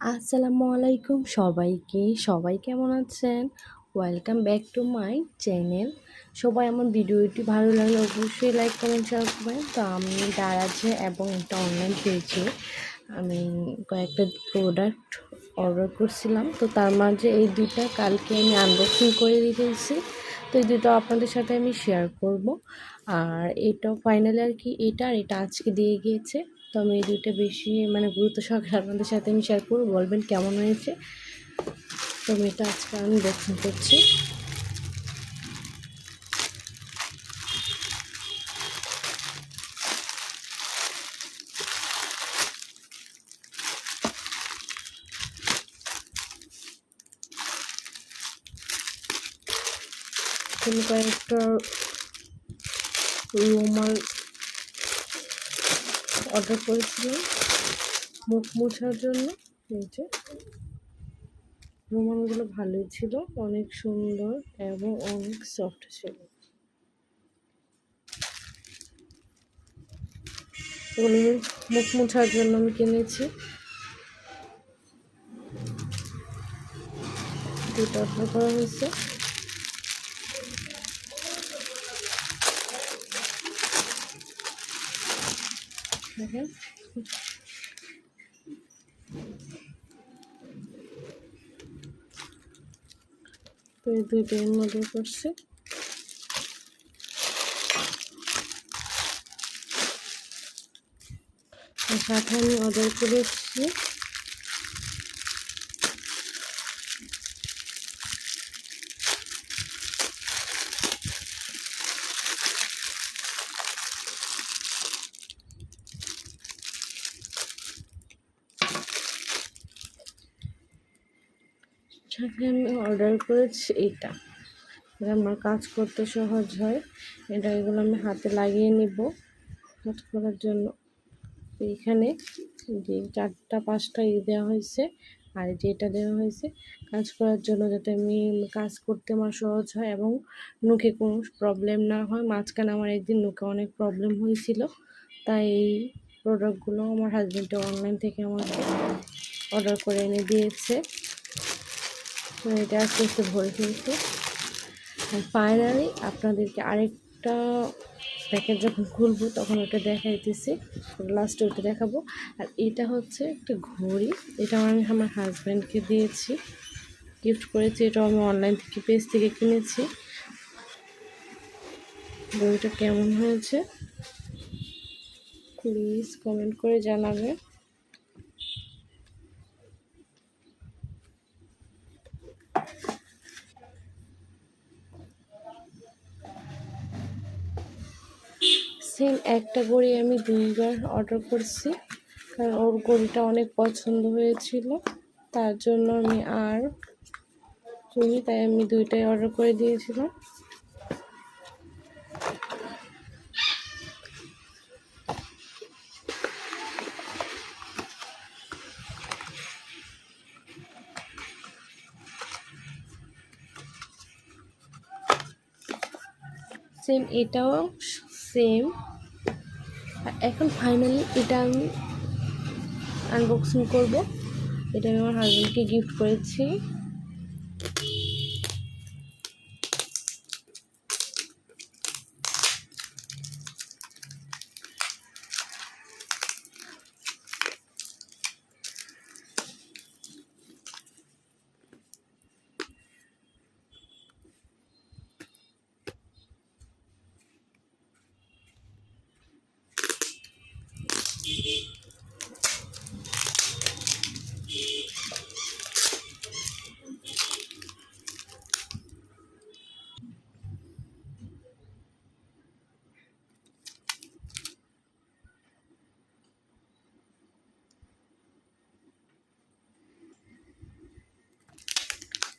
আসসালামু আলাইকুম সবাইকে। সবাই কেমন আছেন? Welcome back to my channel সবাই আমার ভিডিওটি ভালো লাগলে অবশ্যই লাইক কমেন্ট শেয়ার করবেন তো আমি দারাজে এবং একটা অনলাইন পেয়েছি। আমি কয়েকটা প্রোডাক্ট অর্ডার করছিলাম। তো তার মাঝে এই দুটা কালকে আমি আনবক্সিং করে দিয়েছি তো এই দুটো আপনাদের সাথে আমি শেয়ার করব। আর এটা ফাইনালি আর কি, এটা আর এটা আজকে দিয়ে গিয়েছে। তো আমি এই দুইটা বেশি মানে গুরুত্ব সহকারে আপনাদের সাথে আমি শেয়ার করব, বলবেন কেমন হয়েছে। তো আমি এটা আজকে আমি দেখুন করছি। কয়েকটা রুমাল অর্ডার করেছিলাম? মুখ মোছার জন্য। এই যে। রুমালগুলো ভালোই ছিল। অনেক সুন্দর এবং অনেক সফট ছিল। এগুলো মুখ মোছার জন্য আমি কিনেছি। দুটো অর্ডার করা হয়েছে। দেখেন তো এই মধ্যে করছে। সাথে আমি অর্ডার করে সাথে আমি অর্ডার করেছি এটা আমার কাজ করতে সহজ হয়। এটা এগুলো আমি হাতে লাগিয়ে নিব কাজ করার জন্য। এইখানে যে চারটা, পাঁচটা ই দেওয়া হয়েছে আর যেটা দেওয়া হয়েছে, কাজ করার জন্য যাতে আমি কাজ করতে আমার সহজ হয় এবং নুখে কোনো প্রবলেম না হয়। মাঝখানে আমার একদিন নুখে অনেক প্রবলেম হয়েছিল, তাই এই প্রোডাক্টগুলো আমার হাজব্যান্ডে অনলাইন থেকে আমাকে অর্ডার করে এনে দিয়েছে। এটা আস্তে আস্তে ভরে ফেলছে। ফাইনালি আপনাদেরকে আরেকটা প্যাকেট যখন খুলবো, তখন ওটা দেখাইতেছি। লাস্টে ওটা দেখাবো। আর এটা হচ্ছে একটা ঘড়ি। এটা আমি আমার হাজব্যান্ডকে দিয়েছি। গিফট করেছি। এটাও আমি অনলাইন থেকে পেজ থেকে কিনেছি। ঘড়িটা কেমন হয়েছে? প্লিজ কমেন্ট করে জানাবে সেম একটা ঘড়ি আমি দুইবার অর্ডার করছি। কারণ ওর ঘড়িটা অনেক পছন্দ হয়েছিল। তার জন্য আমি আর শুনি তাই আমি দুইটাই অর্ডার করে দিয়েছিলাম। সেম এটাও সেম এখন ফাইনালি এটা আমি আনবক্সিং করব। এটা আমি আমার হাজব্যান্ডকে গিফট করেছি।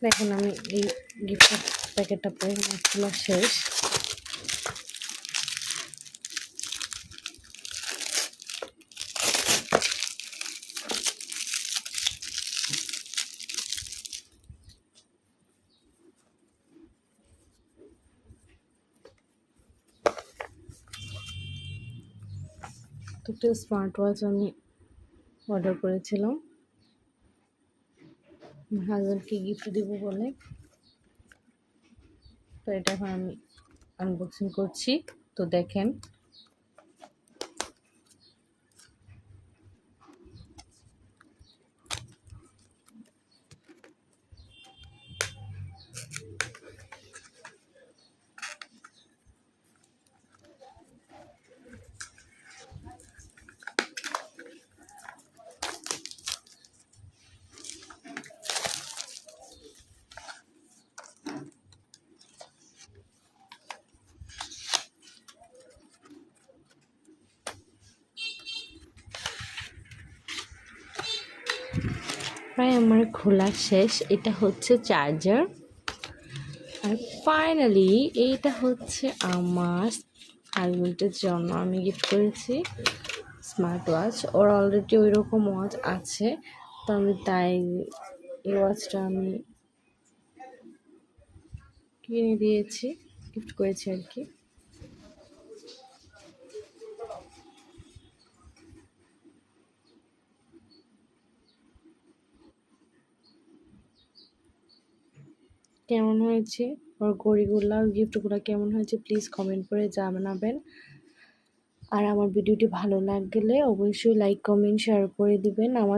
দেখুন আমি এই গিফটের প্যাকেটটা পরে খোলা শেষ একটা স্মার্ট ওয়াচ আমি অর্ডার করেছিলাম। হাজব্যান্ডকে গিফট দিব বলে। তো এটা এখন আমি আনবক্সিং করছি। তো দেখেন প্রায় আমার খোলা শেষ। এটা হচ্ছে চার্জার আর ফাইনালি এইটা হচ্ছে আমার হাজবেন্ডের জন্য আমি গিফট করেছি। স্মার্ট ওয়াচ ওর অলরেডি ওই রকম ওয়াচ আছে। তো আমি তাই এই ওয়াচটা আমি কিনে দিয়েছি। গিফট করেছি আর কি। কেমন হয়েছে? ওর ঘড়িগুলো গিফটগুলো কেমন হয়েছে? প্লিজ কমেন্ট করে জানাবেন। আর আমার ভিডিওটি ভালো লাগলে অবশ্যই লাইক কমেন্ট শেয়ার করে দিবেন। আমার